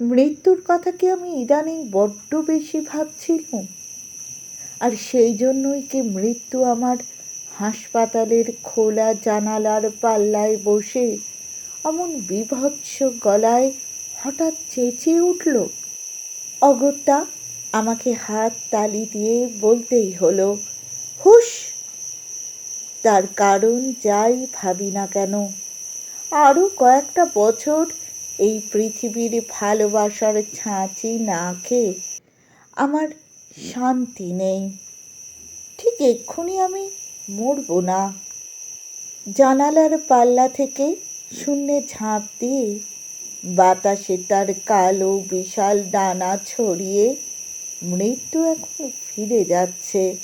মৃত্যুর কথা কি আমি ইদানিং বড্ড বেশি ভাবছিলাম? আর সেই জন্যই কি মৃত্যু আমার হাসপাতালের খোলা জানালার পাল্লায় বসে অমন বিভৎস গলায় হঠাৎ চেঁচিয়ে উঠল? অগত্যা আমাকে হাত তালি দিয়ে বলতেই হলো, হুশ! তার কারণ যাই ভাবি না কেন আরও কয়েকটা বছর এই পৃথিবীর ভালোবাসার ছাঁচি না খেয়ে আমার শান্তি নেই। ঠিক এক্ষুনি আমি মরবো না। জানালার পাল্লা থেকে শূন্যে ঝাঁপ দিয়ে বাতাসে তার কালো বিশাল ডানা ছড়িয়ে মৃত্যু এখন ফিরে যাচ্ছে।